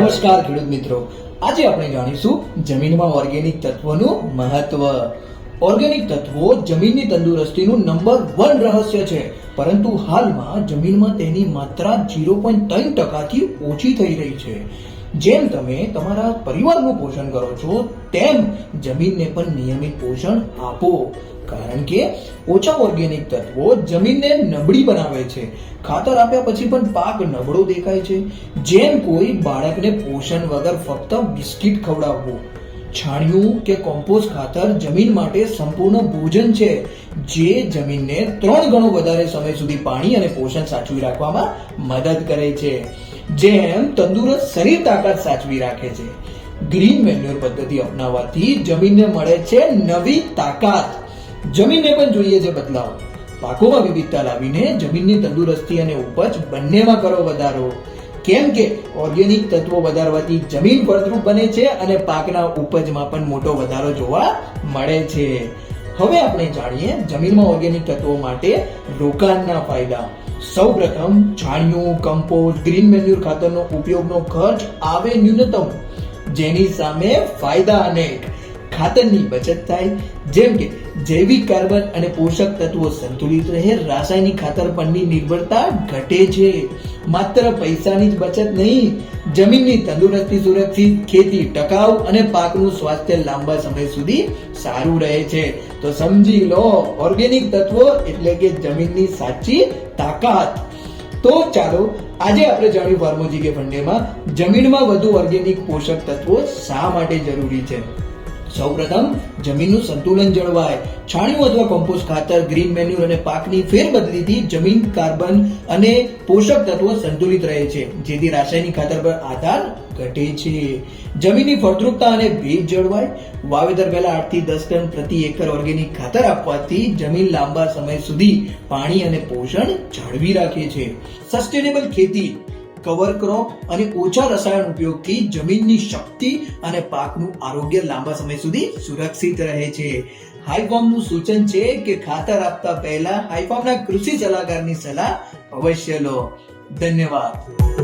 નમસ્કાર ખેડૂત મિત્રો. આજે આપણે જાણીશું જમીનમાં ઓર્ગેનિક તત્વોનું મહત્વ. ઓર્ગેનિક તત્વો જમીનની તંદુરસ્તીનું નંબર વન રહસ્ય છે. પરંતુ હાલમાં જમીનમાં તેની માત્રા ઝીરો પોઈન્ટ ત્રણ ટકાથી ઓછી થઈ રહી છે. જેમ તમે તમારા પરિવારનું પોષણ કરો છો, તેમ જમીનને પણ નિયમિત પોષણ આપો. કારણ કે ઓછા ઓર્ગેનિક તત્વો જમીનને નબળી બનાવે છે. ખાતર આપ્યા પછી પણ પાક નબળો દેખાય છે. જેમ કોઈ બાળકને પોષણ વગર ફક્ત બિસ્કિટ ખવડાવવું. છાણિયું કે કોમ્પોસ્ટ ખાતર જમીન માટે સંપૂર્ણ ભોજન છે, જે જમીનને ત્રણ ગણો વધારે સમય સુધી પાણી અને પોષણ સાચવી રાખવામાં મદદ કરે છે. જેમ તંદુરસ્ત શરીર તાકાત સાચવી રાખે છે. ગ્રીન મેન્યુઅર પદ્ધતિ અપનાવવાથી જમીનને મળે છે નવી તાકાત. જમીનને પણ જોઈએ છે બદલાવ. પાકોમાં વિવિધતા લાવીને જમીનની તંદુરસ્તી અને ઉપજ બંનેમાં કરો વધારો. કેમ કે ઓર્ગેનિક તત્વો વધારવાથી જમીન ફળદ્રુપ બને છે અને પાકના ઉપજમાં પણ મોટો વધારો જોવા મળે છે. હવે આપણે જાણીએ જમીનમાં ઓર્ગેનિક તત્વો માટે રોકાણના ફાયદા. સૌપ્રથમ છાણિયું કમ્પોસ્ટ, ગ્રીન મેન્યુર ખાતરનો ઉપયોગનો ખર્ચ આવે ન્યૂનતમ, જેની સામે ફાયદા અનેક ખાતરની બચત થાય. જેમ કે જૈવિક કાર્બન અને પોષક તત્વો સંતુલિત રહે, રાસાયણિક ખાતર પરની નિર્ભરતા ઘટે છે. માત્ર પૈસાની જ બચત નહીં, જમીનની તંદુરસ્તી સુરક્ષિત, ખેતી ટકાઉ અને પાકનું સ્વાસ્થ્ય લાંબા સમય સુધી સારું રહે છે. તો સમજી લો, ઓર્ગેનિક તત્વો એટલે કે જમીનની સાચી તાકાત. તો ચાલો, આજે આપણે જાણ્યું ફાર્મોજી કે ફંડેમાં જમીનમાં વધુ ઓર્ગેનિક પોષક તત્વો શા માટે જરૂરી છે? સૌપ્રથમ જમીનનું સંતુલન જળવાય. છાણિયું અથવા કમ્પોસ્ટ ખાતર ગ્રીન મેન્યુર અને પાકની ફેરબદલીથી જમીન કાર્બન અને પોષક તત્વો સંતુલિત રહે છે, જેથી રાસાયણિક ખાતર પર આધાર ઘટે છે. જમીનની ફળદ્રુપતા અને ભેજ જળવાય. વાવેતર પહેલા આઠથી દસ ટન પ્રતિ એકર ઓર્ગેનિક ખાતર આપવાથી જમીન લાંબા સમય સુધી પાણી અને પોષણ જાળવી રાખે છે. સસ્ટેનેબલ ખેતી. કવર ક્રોપ અને ઓછા રસાયણ ઉપયોગથી જમીનની શક્તિ અને પાકનું આરોગ્ય લાંબા સમય સુધી સુરક્ષિત રહે છે. હાઈફોર્મનું સૂચન છે કે ખાતર આપતા પહેલા હાઈફોર્મના કૃષિ સલાહકારની સલાહ અવશ્ય લો. ધન્યવાદ.